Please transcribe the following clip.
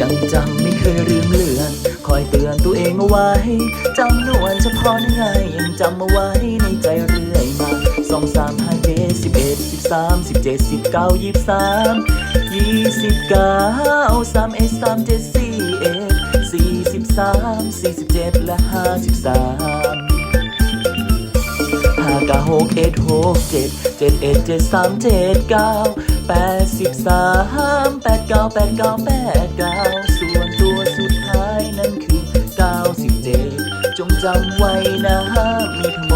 ยังจำไม่เคยลืมเลือน คอยเตือนตัวเองเอาไว้ จำนวนเฉพาะยังไงยังจำเอาไว้ในใจเรื่อยมาสองสามห้าเจ็ดสิบเอ็ดสิบสามสิบเจ็ดสิบเก้ายี่สิบสามยี่สิบเก้าสามเอ็ดสามเจ็ดสี่เอ็ดสี่สิบสามสี่สิบเจ็ดและห้าสิบสามห้าเก้าหกเอ็ดหกเจ็ดเจ็ดเอ็ดเจ็ดสามเจ็ดเก้าแปดสิบสาม แปดเก้าแปดเก้าแปดเก้าส่วนตัวสุดท้ายนั้นคือเก้าสิบเจ็ดจงจำไว้นะมีทั้ง